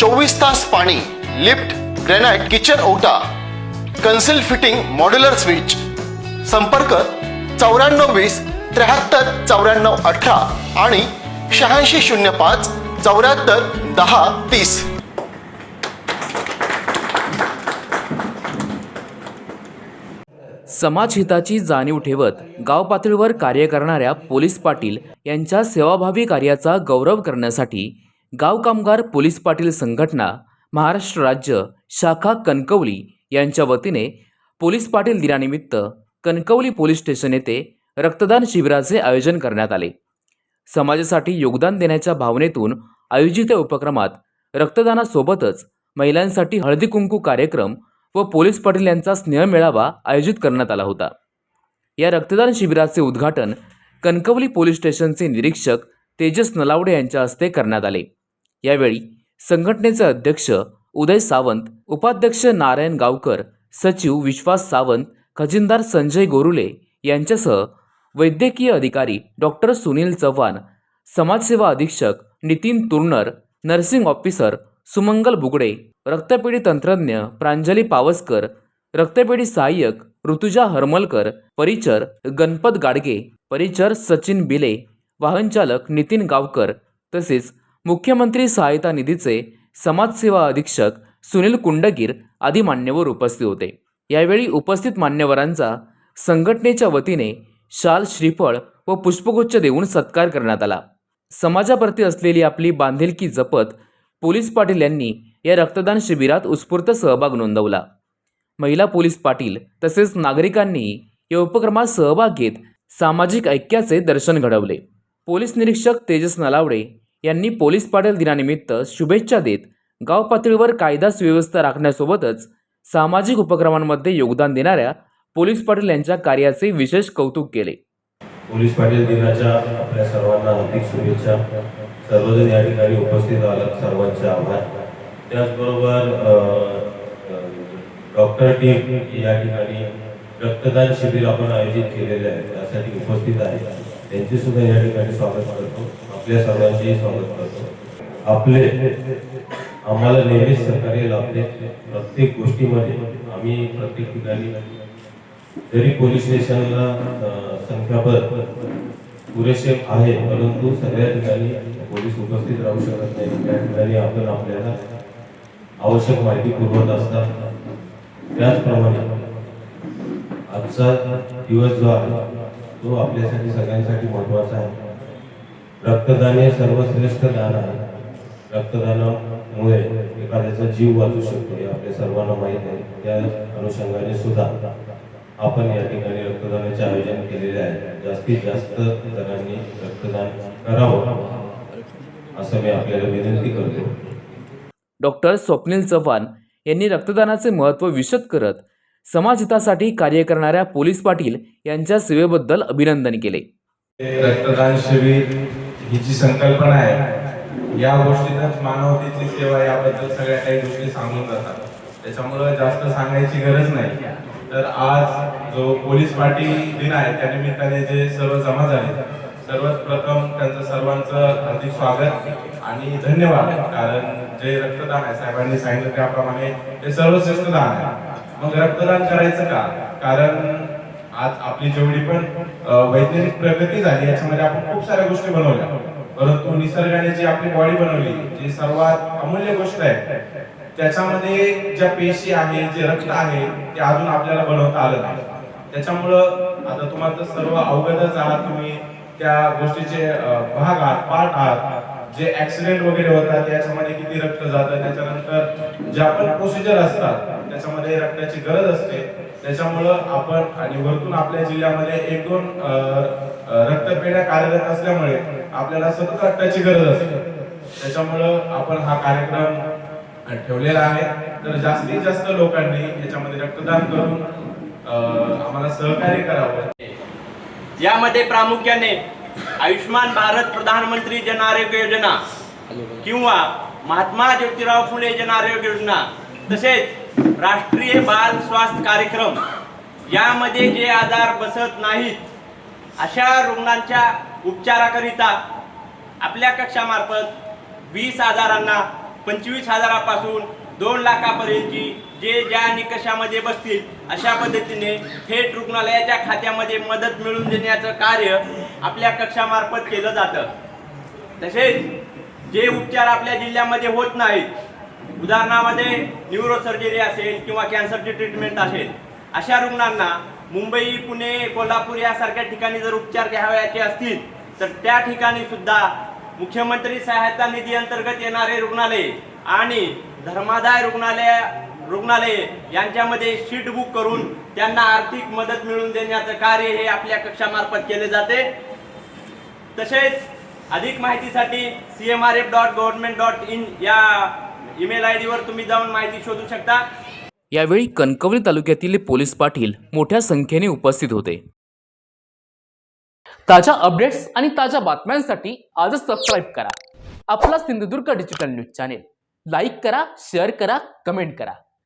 चोवीस तास पाणी लिफ्ट ग्रॅनाइट किचन ओटा कन्सिल फिटिंग मॉड्युलर स्विच. संपर्क चौऱ्याण्णव वीस त्र्याहत्तर चौऱ्याण्णव अठरा आणि शहाऐंशी शून्य पाच चौऱ्याहत्तर दहा तीस. समाजहिताची जाणीव ठेवत गाव पातळीवर कार्य करणाऱ्या पोलीस पाटील यांच्या सेवाभावी कार्याचा गौरव करण्यासाठी गाव कामगार पोलीस पाटील संघटना महाराष्ट्र राज्य शाखा कणकवली यांच्या वतीने पोलीस पाटील दिनानिमित्त कणकवली पोलीस स्टेशन येथे रक्तदान शिबिराचे आयोजन करण्यात आले. समाजासाठी योगदान देण्याच्या भावनेतून आयोजित या उपक्रमात रक्तदानासोबतच महिलांसाठी हळदी कुंकू कार्यक्रम व पोलीस पाटील यांचा स्नेह मेळावा आयोजित करण्यात आला होता. या रक्तदान शिबिराचे उद्घाटन कणकवली पोलीस स्टेशनचे निरीक्षक तेजस नलावडे यांच्या हस्ते करण्यात आले. यावेळी संघटनेचे अध्यक्ष उदय सावंत उपाध्यक्ष नारायण गावकर सचिव विश्वास सावंत खजिनदार संजय गोरुले यांच्यासह वैद्यकीय अधिकारी डॉक्टर सुनील चव्हाण समाजसेवा अधीक्षक नितीन तुर्नर नर्सिंग ऑफिसर सुमंगल बुगडे रक्तपेढी तंत्रज्ञ प्रांजली पावसकर रक्तपेढी सहाय्यक ऋतुजा हरमलकर परिचर गणपत गाडगे परिचर सचिन बिले वाहनचालक नितीन गावकर तसेच मुख्यमंत्री सहायता निधीचे समाजसेवा अधीक्षक सुनील कुंडगीर आदी मान्यवर उपस्थित होते. यावेळी उपस्थित मान्यवरांचा संघटनेच्या वतीने शाल श्रीफळ व पुष्पगुच्छ देऊन सत्कार करण्यात आला. समाजाप्रती असलेली आपली बांधिलकी जपत पोलीस पाटील यांनी या रक्तदान शिबिरात उत्स्फूर्त सहभाग नोंदवला. महिला पोलीस पाटील तसेच नागरिकांनी या उपक्रमात सहभाग घेत सामाजिक ऐक्याचे दर्शन घडवले. पोलीस निरीक्षक तेजस नलावडे यांनी पोलीस पाटील दिनानिमित्त शुभेच्छा देत गाव पातळीवर कायदा सुव्यवस्था राखण्यासोबतच सामाजिक उपक्रमांमध्ये योगदान देणाऱ्या पोलीस पाटील यांच्या कार्याचे विशेष कौतुक केले. पोलीस पाटील दिनाच्या आपल्या सर्वांना हार्दिक शुभेच्छा. सर्वजण या ठिकाणी उपस्थित आलात सर्वांचे आभार. त्याचबरोबर डॉक्टर टीम या ठिकाणी रक्तदान शिबिर आपण आयोजित केलेले आहे त्यासाठी उपस्थित आहे. त्यांचे सुद्धा या ठिकाणी स्वागत करतो. आपल्या सर्वांचेही स्वागत करतो. आपले आम्हाला नेहमीच सहकार्य लाभले. प्रत्येक गोष्टीमध्ये आम्ही प्रत्येक ठिकाणी जरी पोलीस स्टेशनला संख्याबळ पुरेसे आहे परंतु सगळ्या ठिकाणी पोलीस उपस्थित राहू शकत नाही. त्या ठिकाणी आपण आपल्याला आवश्यक माहिती पुरवत असतात. त्याचप्रमाणे आजचा दिवस जो आहे तो आपल्यासाठी सगळ्यांसाठी महत्त्वाचा आहे. रक्तदान हे सर्वश्रेष्ठ दान आहे. रक्तदानामुळे एखाद्याचा जीव वाचू शकतो हे आपल्या सर्वांना माहीत आहे. त्या अनुषंगाने सुद्धा आपण या ठिकाणी रक्तदानाचे आयोजन केलेले आहे. जास्तीत जास्त जणांनी रक्तदान करावं असं मी आपल्याला विनंती करतो. डॉक्टर स्वप्नील चव्हाण यांनी रक्तदानाचे महत्त्व विशद करत समाजहितासाठी कार्य करणाऱ्या पोलीस पाटील यांच्या सेवेबद्दल अभिनंदन केले. रक्तदान शिबिर ही जी संकल्पना आहे या गोष्टीतच मानवतेची सेवा याबद्दल सगळ्या काही गोष्टी सांगून जातात. त्याच्यामुळं जास्त सांगायची गरज नाही. तर आज जो पोलीस पाटील दिन आहे त्या निमित्ताने जे सर्व जमा झाले सर्वात प्रथम त्यांचं सर्वांचं हार्दिक स्वागत आणि धन्यवाद. कारण जे रक्तदान आहे साहेबांनी सांगितलं त्याप्रमाणे ते सर्वश्रेष्ठ दान आहे. मग रक्तदान करायचं का? कारण आज आपली जेवढी पण वैज्ञानिक प्रगती झाली याच्यामध्ये आपण खूप साऱ्या गोष्टी बनवल्या. परंतु निसर्गाने जी आपली बॉडी बनवली जी सर्वात अमूल्य गोष्ट आहे त्याच्यामध्ये ज्या पेशी आहे जे रक्त आहे ते अजून आपल्याला बनवता आलं नाही. त्याच्यामुळं आता तुम्हाला सर्व अवगतच आहात तुम्ही त्या गोष्टीचे भाग आहात पार्ट आहात. जे ऍक्सिडेंट वगैरे होतात याच्यामध्ये किती रक्त जातं त्याच्यानंतर ज्या पण प्रोसिजर असतात त्याच्यामध्ये रक्ताची गरज असते. त्याच्यामुळं आपण आणि वरतून आपल्या जिल्ह्यामध्ये एक दोन रक्तपेढ्या कार्यरत असल्यामुळे आपल्याला सतत रक्ताची गरज असते. त्याच्यामुळं आपण हा कार्यक्रम ठेवलेला आहे. तर जास्तीत जास्त लोकांनी याच्यामध्ये रक्तदान करून आम्हाला सहकार्य करावं. यामध्ये प्रामुख्याने आयुष्मान भारत प्रधानमंत्री जन आरोग्य योजना. किंवा महात्मा ज्योतिराव फुले जन आरोग्य योजना. तसेच राष्ट्रीय बाल स्वास्थ्य कार्यक्रम. यामध्ये जे आजार बसत नाहीत अशा रुग्णांच्या उपचाराकरिता आपल्या कक्षामार्फत वीस हजारांना पंचवीस हजारापासून दोन लाखापर्यंतची जे ज्या निकषामध्ये बसतील अशा पद्धतीने थेट रुग्णालयाच्या खात्यामध्ये मदत मिळवून देण्याचं कार्य आपल्या कक्षामार्फत केलं जातं. तसेच जे उपचार आपल्या जिल्ह्यामध्ये होत नाहीत उदाहरणामध्ये न्यूरोसर्जरी असेल किंवा कॅन्सरची ट्रीटमेंट असेल अशा रुग्णांना मुंबई पुणे कोल्हापूर यासारख्या ठिकाणी जर उपचार घ्यावयाचे असतील तर त्या ठिकाणी सुद्धा मुख्यमंत्री सहायता निधी अंतर्गत येणारे रुग्णालय आणि धर्मादाय रुग्णालय रुग्णालय यांच्यामध्ये शीट बुक करून त्यांना आर्थिक मदत मिळवून देण्याचं कार्य हे आपल्या कक्षामार्फत केले जाते. तसेच अधिक माहितीसाठी C M R F dot government dot in या ईमेल आय डीवर तुम्ही जाऊन माहिती शोधू शकता. यावेळी कणकवली तालुक्यातील पोलीस पाटील मोठ्या संख्येने उपस्थित होते. ताज्या अपडेट्स आणि ताज्या बातम्यांसाठी आजच सबस्क्राईब करा. आपला Sindhudurg digital news channel like करा शेअर करा कमेंट करा.